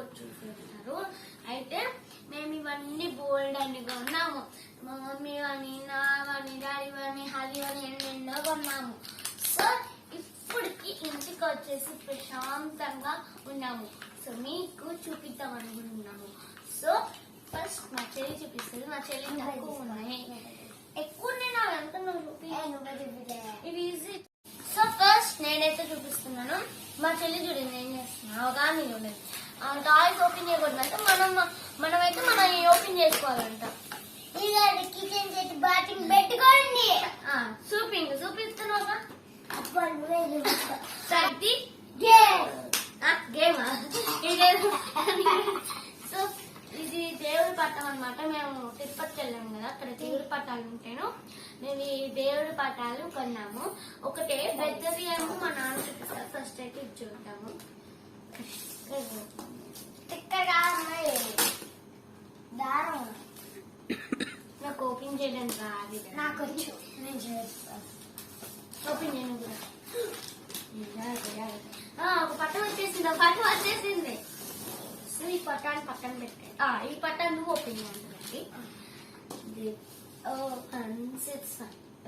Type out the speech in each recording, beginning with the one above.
వచ్చి చూసుకుంటున్నారు అయితే మేము ఇవన్నీ బోల్డ్ అని కొన్నాము మా మమ్మీ అని నా అని డాడీ అని హరి అని ఎన్నెన్నో కొన్నాము సో ఇప్పటికి ఇంటికి వచ్చేసి ప్రశాంతంగా ఉన్నాము. సో మీకు చూపిద్దాం అనుకుంటున్నాము. సో ఫస్ట్ మా చెల్లి చూపిస్తుంది. మా చెల్లి తక్కువ ఉన్నాయి. ఎక్కువ నేను నువ్వు చూపి. ఇవి ఈజీ సో ఫస్ట్ నేనైతే చూపిస్తున్నాను. మా చెల్లి చూడండి ఏం చేస్తున్నా కానీ చూడండి టాయ్స్ ఓపెన్ చేయకూడదంటే మనం మనమైతే మనం ఓపెన్ చేసుకోవాలంట. కిచెన్ సెట్ బాటింగ్ పెట్టుకోండి. చూపిస్తున్నావుగా అప్పుడు సర్ది? గేమ్ గేమా సో ఇది దేవుడి పట్టం అన్నమాట. మేము తిరుపతికి వెళ్ళాము కదా అక్కడ దేవుడి పట్టాలు ఉంటాను. మేము ఈ దేవుడి పటాలు కొన్నాము. ఒకటే పెద్దది ఏమో మా నాన్న చూపిస్తారు ఫస్ట్ అయితే ఇది చూద్దాము. దారం నాకు ఓపెన్ చేయడం రాదు నాకు వచ్చు నేను చేస్తాను ఓపెన్ చేయను కూడా ఒక వచ్చేసింది ఒక వచ్చేసింది సో ఈ పట్టాన్ని పక్కన పెట్టే ఈ పట్టాన్ని నువ్వు ఓపెన్ చేయాలి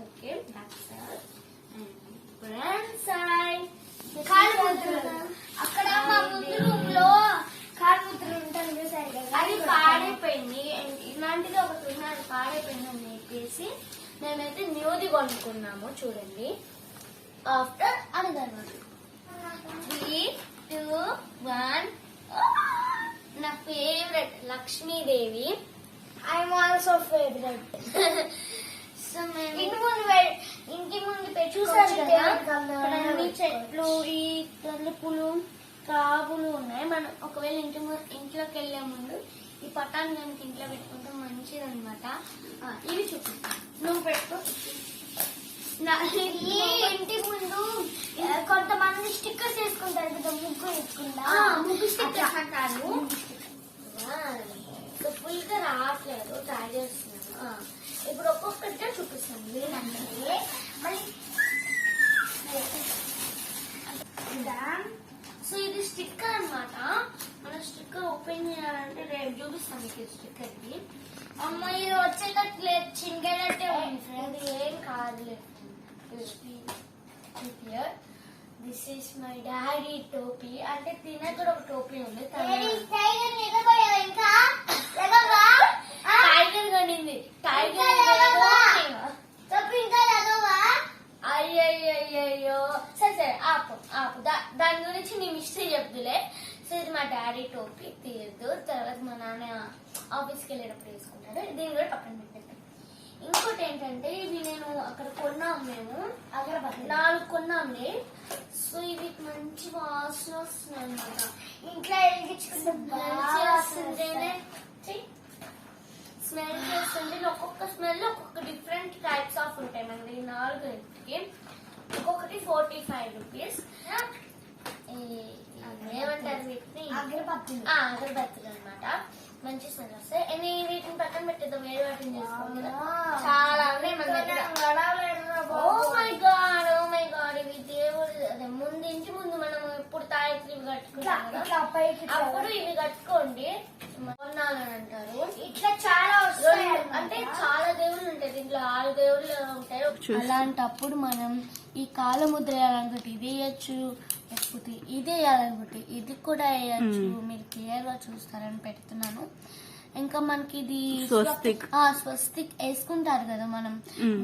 ఓకే బ్యాక్ సైడ్ ఫ్రంట్ అక్కడ మా ముందు రూమ్లో కాలు ముద్రలు ఉంటాను చూసారు కదా? అది పాడైపోయింది. ఇలాంటిది ఒకటి ఉంది అది పాడైపోయింది అని చెప్పేసి మేమైతే న్యూది కొనుక్కున్నాము చూడండి. After another three two one నా favourite Lakshmidevi I'm also favourite so మేము ఇంటి ముందు ముందు పెట్టుకోవచ్చు అన్ని చెట్లు ఈ తలుపులు కాపులు ఉన్నాయి. మనం ఒకవేళ ఇంటి ము- ఇంట్లోకి వెళ్ళే ముందు ఈ పటాన్ని కనుక ఇంట్లో పెట్టుకుంటే మంచిది అనమాట ఇవి చూపిస్తాను నువ్వు పెట్టుకో ఈ ఇంటి ముందు కొంతమంది స్టిక్కర్స్ వేసుకుంటారు కదా ముగ్గు వేసుకుంటా? ఆ, ముగ్గు స్టిక్కర్స్. అంటారు. ఫుల్గా రావట్లేదు ట్రై చేస్తున్నాను. ఇప్పుడు ఒక్కొక్కటిగా చూపిస్తాను. లేదంటే మళ్ళీ సో ఇది స్టిక్కర్ అన్నమాట. మన స్టిక్కర్ ఓపెన్ చేయాలంటే రేపు చూపిస్తాను మీకు స్టిక్కర్కి అమ్మ ఇది వచ్చేటట్లే చింగేటట్టే ఉంది ఫ్రెండ్. ఇది ఏం కాదులే. దిస్ ఈస్ మై డాడీ టోపీ. అంటే తిన కూడా ఒక టోపీ ఉంది. ఇంకా. టైగర్ కనింది. టైగర్? అయ్యయ్యో సరే సరే ఆపు ఆపు. దా- దాని గురించి నీ మిస్టరీ చెప్తులే సో ఇది మా డాడీ టోపీ తీయద్దు. తర్వాత మా నాన్న ఆఫీస్కి వెళ్ళేటప్పుడు వేసుకుంటారు దీన్ని కూడా పక్కన పెట్టేద్దాం. ఇంకోటి ఏంటంటే ఇవి నేను అక్కడ కొన్నాం మేము. అగరబత్తి. నాలుగు కొన్నాంలే. సో ఇవి మంచి వాసన వస్తుంది. అనమాట ఇంట్లో వెలిగించుకుంటే స్మెల్ చేస్తుంటే ఒక్కొక్క స్మెల్ ఒక్కొక్క డిఫరెంట్ టైప్స్ ఆఫ్ ఉంటాయి మనకి ఈ నాలుగుకి ఒక్కొక్కటి ఫోర్టీ ఫైవ్ రూపీస్ ఏమంటారు వీటిని? అగరబత్తులు. అగరబత్తులు అనమాట మంచి స్మెల్ వస్తాయి. ఎన్ని వీటిని పక్కన పెట్టేద్దాం? వేరే వాటిని చేసుకోవాలి కదా. చాలా ఉన్నాయి మన దగ్గర oh. My God oh my God ఇవి దేవుడు అదే ముందు ఇంటి ముందు మనం ఎప్పుడు తాయత్రి ఇట్లా కట్టుకుంటాం. అప్పుడు ఇవి కట్టుకోండి. కొన్నాలని అంటారు. ఇట్లా చాలా వస్తాయి అంటే చాలా దేవుళ్ళు ఉంటాయి దీంట్లో ఆరు దేవుళ్ళు ఉంటాయి అలాంటప్పుడు మనం ఈ కాల ముద్ర వేయాలనుకుంటే ఇది వేయచ్చు లేకపోతే ఇది వేయాలనుకుంటే ఇది కూడా వేయచ్చు. మీరు క్లియర్గా చూస్తారని పెడుతున్నాను. ఇంకా మనకి ఇది స్వస్తిక్. ఆ స్వస్తిక్ వేసుకుంటారు కదా మనం.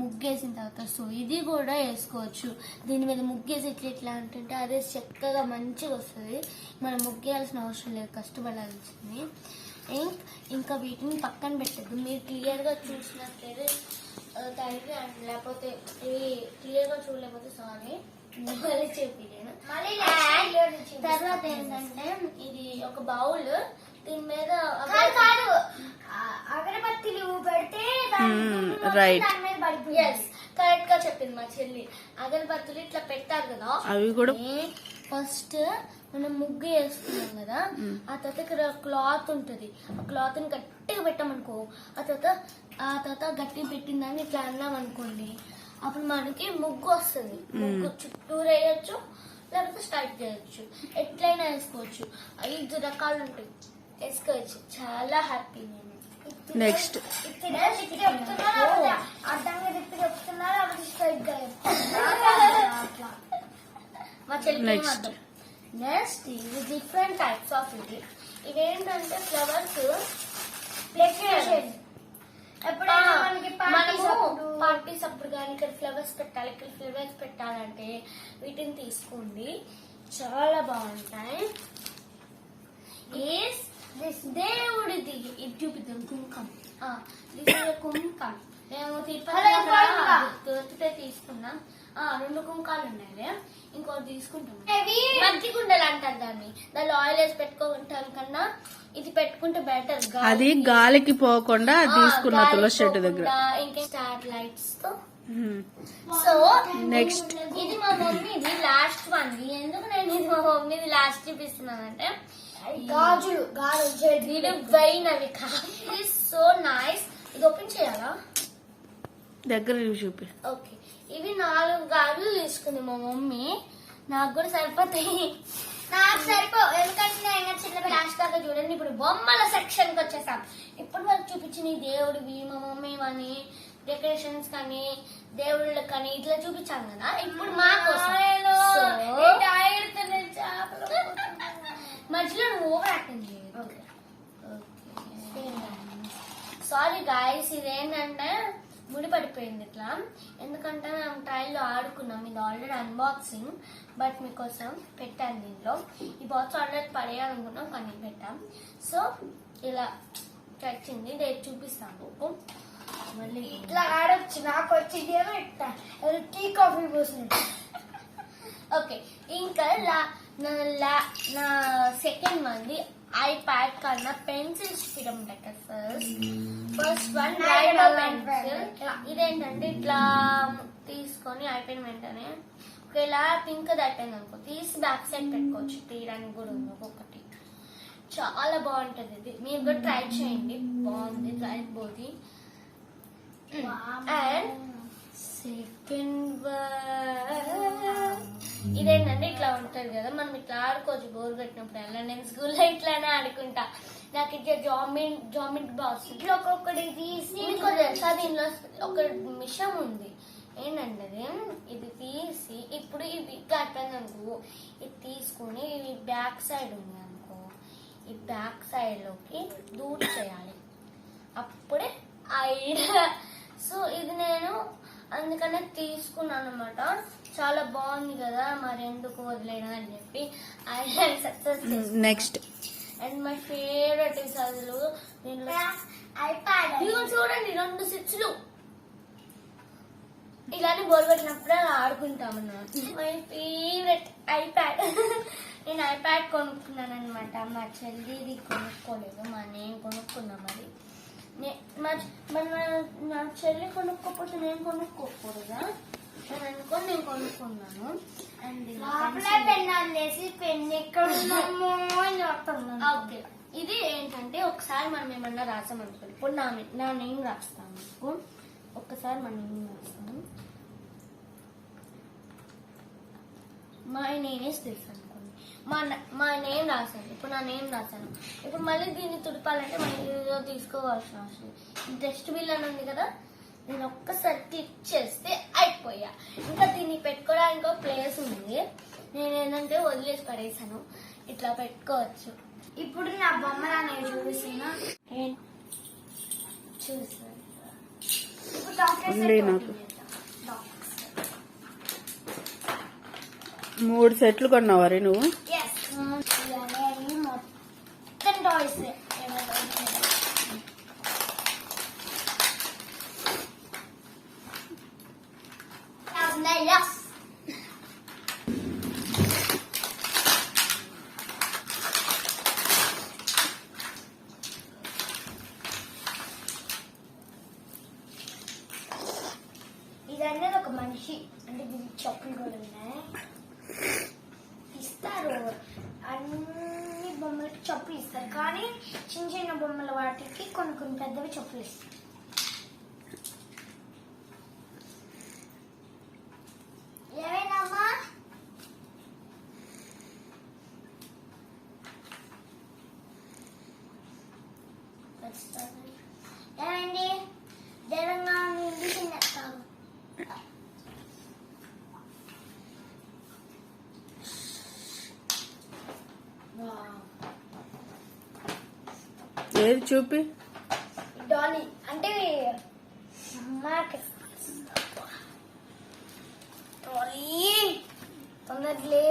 ముగ్గేసిన తర్వాత సో ఇది కూడా వేసుకోవచ్చు. దీని మీద ముగ్గేసి ఇట్లా ఇట్లా అంటుంటే అదే చక్కగా మంచిగా వస్తుంది. మనం ముగ్గేయాల్సిన అవసరం లేదు కష్టపడాల్సింది. ఇంక్ ఇంకా వీటిని పక్కన పెట్టద్దు. మీరు క్లియర్గా చూసినట్లయితే అండ్ లేకపోతే ఇవి క్లియర్గా చూడలేకపోతే సారీ. మళ్ళీ చెప్పి నేను. తర్వాత ఏంటంటే ఇది ఒక బౌల్ దీని మీద అగరబత్తిలు పెడితే ఎస్ కరెక్ట్గా చెప్పింది మా చెల్లి. అగరబత్తులు ఇట్లా పెట్టారు కదా. అవి కూడా ఫస్ట్ మనం ముగ్గు వేసుకున్నాం కదా ఆ తర్వాత ఇక్కడ క్లాత్ ఉంటది. ఆ క్లాత్ని గట్టిగా పెట్టామనుకో ఆ తర్వాత ఆ తర్వాత గట్టిగా పెట్టిన దాన్ని ఇట్లా అన్నాం అనుకోండి అప్పుడు మనకి ముగ్గు వస్తుంది. ముగ్గు చుట్టూరు వేయచ్చు లేకపోతే స్టార్ట్ చేయొచ్చు. ఎట్లయినా వేసుకోవచ్చు. ఐదు రకాలు ఉంటాయి. వేసుకోవచ్చు. చాలా హ్యాపీ నేను. నెక్స్ట్ తిప్పి చెప్తున్నా లేకపోతే అర్థంగా తిప్పి చెప్తున్నా లేకపోతే స్ట్రైట్గా చెప్తున్నా అట్లా మా చెల్లి Next. నెక్స్ట్ ఇది డిఫరెంట్ టైప్స్ ఆఫ్ ఇది ఇవేంటంటే ఫ్లవర్స్ డెకరేషన్ ఎప్పుడైనా మనకి పార్టీస్ అప్పుడు కానీ ఇక్కడ ఫ్లవర్స్ పెట్టాలి. ఇక్కడ ఫ్లవర్స్ పెట్టాలంటే వీటిని తీసుకోండి. చాలా బాగుంటాయి. దేవుడిది. ఇది చూపిద్దాం కుంకం. కుంకం. మేము తిరుపతి తీసుకున్నాం రెండు కుంకాలు ఉన్నాయి ఇంకోటి తీసుకుంటాం. మట్టి కుండలు అంటారు దాన్ని. దానిలో ఆయిల్ వేసి పెట్టుకోవటం కన్నా ఇది పెట్టుకుంటే బెటర్ అది గాలికి పోకుండా తీసుకున్న తులసి చెట్టు దగ్గర. ఇంకా స్టార్ లైట్స్తో. So Next. ఇది మా మమ్మీది లాస్ట్ వన్ ఎందుకు నేను ఇది మా మమ్మీది లాస్ట్ చూపిస్తున్నానంటే? గాజులు గాజులు పోయినవి ఇది సో నైస్ ఇది ఓపెన్ చేయాలా? దగ్గర చూపి. ఓకే ఇవి నాలుగు గాజులు తీసుకుంది మా మమ్మీ. నాకు కూడా సరిపోతాయి. నాకు సరిపో ఎందుకంటే నేను చిన్న. లాస్ట్ దాకా చూడండి ఇప్పుడు బొమ్మల సెక్షన్కి వచ్చేసాం. ఇప్పుడు వరకు చూపించిన ఈ దేవుడివి మా మమ్మీ అని డెకరేషన్స్ కానీ దేవుళ్ళ కానీ ఇట్లా చూపించాం కదా. ఇప్పుడు మా కోసం. మధ్యలో నువ్వు ఓవర్ యాక్టింగ్ సారీ గాయస్ ఇదేంటంటే ముడి పడిపోయింది ఇట్లా. ఎందుకంటే మేము టైల్లో ఆడుకున్నాం. ఇది ఆల్రెడీ అన్బాక్సింగ్ బట్ మీకోసం పెట్టాను దీంట్లో. ఈ బాక్స్ ఆల్రెడీ పడేయాలనుకున్నాం కానీ పెట్టాం. సో ఇలా వచ్చింది ఇది చూపిస్తాను. మీకు మళ్ళీ ఇట్లా ఆడొచ్చు. నాకు వచ్చి ఇదేమో ఇట్లా టీ కాఫీ పోసినట్టు ఓకే ఇంకా లా నా లా నా సెకండ్ మంది ఐప్యాడ్ కన్నా పెన్సిల్స్ చూపించడం బెటర్ ఫస్ట్ ఫస్ట్ వన్ ఇదేంటంటే ఇట్లా తీసుకొని అయిపోయిన వెంటనే ఒకవేళ పింక్ అయిపోయింది అనుకో తీసి బ్యాక్ సైడ్ పెట్టుకోవచ్చు. తీయడానికి కూడా ఉంది ఒక్కొక్కటి. చాలా బాగుంటది ఇది. మీరు కూడా ట్రై చేయండి. బాగుంది ట్రై పోది అండ్ సెకండ్ ఇదేంటంటే ఇట్లా ఉంటుంది కదా మనం ఇట్లా ఆడుకోవచ్చు బోర్ పెట్టినప్పుడు నేను స్కూల్లో ఇట్లానే ఆడుకుంటా. నాకు ఇట్లా జామిన్ జామిన్ బాక్స్. ఇట్లా ఒక్కొక్కటి తీసి తెలుసా దీనిలో ఒక మిషం ఉంది. ఏంటంటే ఇది తీసి ఇప్పుడు ఇది కట్టాను అనుకో ఇది తీసుకుని ఇది బ్యాక్ సైడ్ ఉంది అనుకో ఈ బ్యాక్ సైడ్లోకి దూర్ చేయాలి. అప్పుడే ఐడియా. సో ఇది నేను అందుకనే తీసుకున్నాను అనమాట చాలా బాగుంది కదా మరి ఎందుకు వదిలేను అని చెప్పి. Idea success next and my favourite is అసలు చూడండి రెండు స్విచ్లు ఇలానే బోర్ పెట్టినప్పుడు అలా ఆడుకుంటాం అన్నమాట. My favourite iPad. నేను ఐప్యాడ్ కొనుక్కున్నాను అనమాట మా చెల్లిది కొనుక్కోలేదు మా నేను కొనుక్కున్నా మరి. నే- మా చెల్లి కొనుక్కోకపోతే నేను కొనుక్కోకూడదా? నేను అనుకొని నేను కొనుక్కున్నాను అండ్ పెన్ వేసి పెన్ ఎక్కడ ఉందమ్మో అని చెప్తున్నాను ఓకే ఇది ఏంటంటే ఒకసారి మనం ఏమన్నా రాసాం అనుకోండి ఇప్పుడు నా నా నేమ్ రాస్తాను. మీకు ఒక్కసారి మన నేమ్ రాస్తాను. మై నేమ్ ఇస్ దిస్ అనుకోండి. మా న- మా నేమ్ రాశాను. ఇప్పుడు నా నేమ్ రాశాను. ఇప్పుడు మళ్ళీ దీన్ని తుడపాలంటే మళ్ళీ ఏదో తీసుకోవాల్సిన అవసరం జస్ట్ బిల్ అని ఉంది కదా? నేను ఒక్కసారి క్లిక్ చేస్తే అయిపోయా. ఇంకా దీన్ని పెట్టుకోవడానికి ఒక ప్లేస్ ఉంది. నేను ఏంటంటే వదిలేసి పడేసాను. ఇట్లా పెట్టుకోవచ్చు. ఇప్పుడు నా బొమ్మలు అనేవి చూపిస్తున్నా. చూసాను మూడు సెట్లు కొన్నావరే నువ్వు ఎస్ ఇవన్నీ మొత్తం టాయ్స్ Yes. ఇది అనేది ఒక మనిషి చెప్పులు కూడా ఉన్నాయి ఇస్తారు. అన్ని బొమ్మలకి చెప్పులు ఇస్తారు. కానీ చిన్న చిన్న బొమ్మల వాటికి కొన్ని కొన్ని పెద్దవి చెప్పులు ఇస్తారు. ఏది చూపి? డాలీ అంటే మార్కెట్ డాలీ తొందరలే.